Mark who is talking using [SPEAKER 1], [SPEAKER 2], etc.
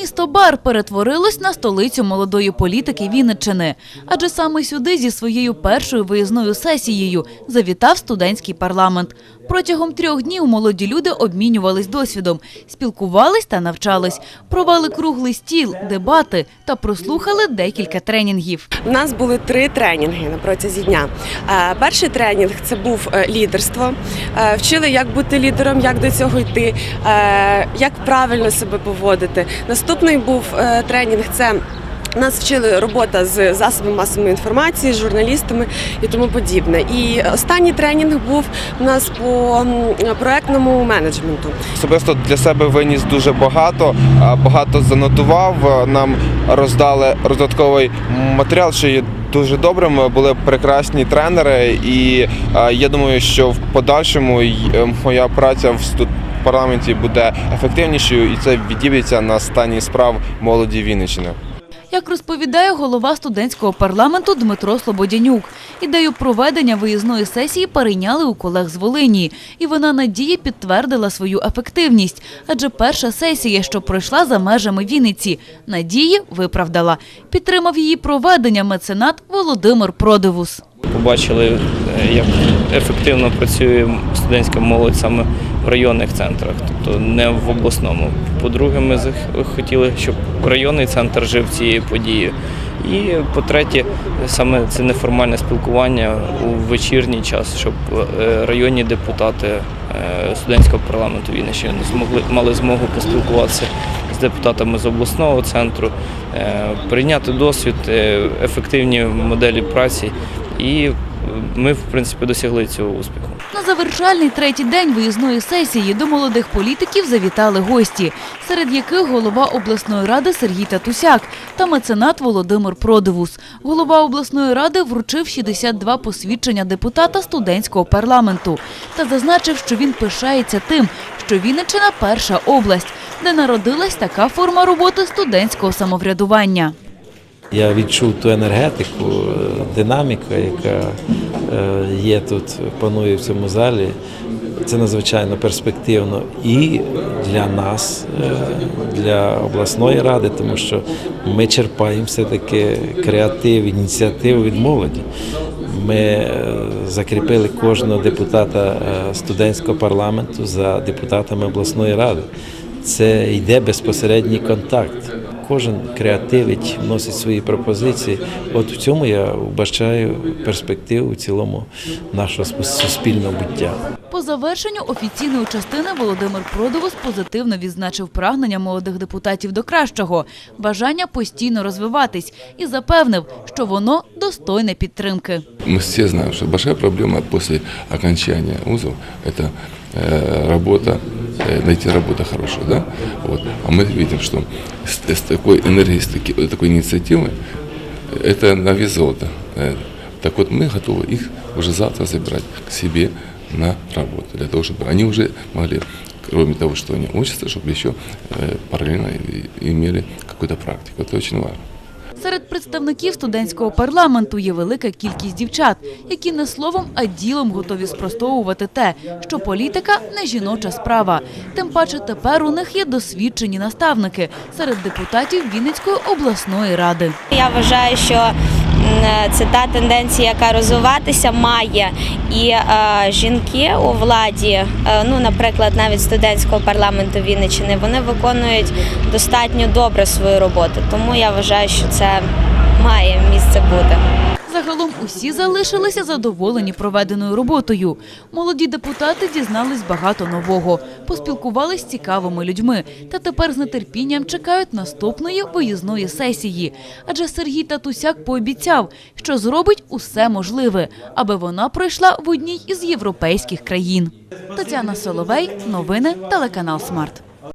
[SPEAKER 1] Місто Бар перетворилось на столицю молодої політики Вінниччини. Адже саме сюди зі своєю першою виїзною сесією завітав студентський парламент. Протягом трьох днів молоді люди обмінювались досвідом, спілкувались та навчались, провели круглий стіл, дебати та прослухали декілька тренінгів.
[SPEAKER 2] У нас були три тренінги на протязі дня. Е, Перший тренінг це був е, лідерство. Е, Вчили, як бути лідером, як до цього йти, як правильно себе поводити. Наступний був е, тренінг це. Нас вчили робота з засобами масової інформації, з журналістами і тому подібне. І останній тренінг був у нас по проектному менеджменту.
[SPEAKER 3] Особисто для себе виніс дуже багато, багато занотував. Нам роздали роздатковий матеріал, що є дуже добрим. Були прекрасні тренери, і я думаю, що в подальшому е, моя праця в парламенті буде ефективнішою, і це відіб'ється на стані справ молоді Вінниччини.
[SPEAKER 1] Як розповідає голова студентського парламенту Дмитро Слободянюк, ідею проведення виїзної сесії перейняли у колег з Волині, і вона надії підтвердила свою ефективність. Адже перша сесія, що пройшла за межами Вінниці, надії виправдала. Підтримав її проведення меценат Володимир Продивус.
[SPEAKER 4] Побачили, е, як ефективно працює студентська молодь саме в районних центрах, тобто не в обласному. По-друге, ми хотіли, щоб районний центр жив цією подією. І по-третє, саме це неформальне спілкування у вечірній час, щоб е, районні депутати е, студентського парламенту Вінниччини змогли мали змогу поспілкуватися з депутатами з обласного центру, прийняти досвід, ефективні моделі праці. І е, ми, в принципі, досягли цього успіху.
[SPEAKER 1] На завершальний третій день виїзної сесії до молодих політиків завітали гості, серед яких голова обласної ради Сергій Татусяк та меценат Володимир Продивус. Голова обласної ради вручив 62 посвідчення депутата студентського парламенту та зазначив, що він пишається тим, що Вінниччина – перша область, де народилась така форма роботи студентського самоврядування.
[SPEAKER 5] Я відчув ту енергетику, е, динаміку, яка е, є тут, панує в цьому залі. Це надзвичайно перспективно і для нас, е, для обласної ради, тому що ми черпаємо все-таки креатив, ініціативу від молоді. Ми закріпили кожного депутата студентського парламенту за депутатами обласної ради. Це йде безпосередній контакт Кожен креативить, вносить свої пропозиції. От в цьому я вбачаю перспективу в цілому нашого суспільного буття.
[SPEAKER 1] По завершенню офіційної частини Володимир Продовус позитивно відзначив прагнення молодих депутатів до кращого, бажання постійно розвиватись і запевнив, що воно достойне підтримки.
[SPEAKER 6] Мы все знаем, что большая проблема после окончания вузов – это э, работа, э, найти работу хорошую, да? Вот. А мы видим, что с, с такой энергией, с таки- такой инициативой это на вес золота. э. Так вот, мы готовы их уже завтра забирать к себе на работу, для того, чтобы они уже могли, кроме того, что они учатся, чтобы еще э, параллельно имели какую-то практику. Это очень важно.
[SPEAKER 1] Серед представників студентського парламенту є велика кількість дівчат, які не словом, а ділом готові спростовувати те, що політика не жіноча справа. Тим паче тепер у них є досвідчені наставники серед депутатів Вінницької обласної ради.
[SPEAKER 7] Я вважаю, що це та тенденція, яка розвиватися має, і е, жінки у владі, е, ну наприклад, навіть студентського парламенту Вінниччини, вони виконують достатньо добре свою роботу. Тому я вважаю, що це має місце бути.
[SPEAKER 1] Загалом усі залишилися задоволені проведеною роботою. Молоді депутати дізнались багато нового, поспілкувались з цікавими людьми та тепер з нетерпінням чекають наступної виїзної сесії. Адже Сергій Татусяк пообіцяв, що зробить усе можливе, аби вона пройшла в одній із європейських країн. Тетяна Соловей, новини, телеканал Смарт.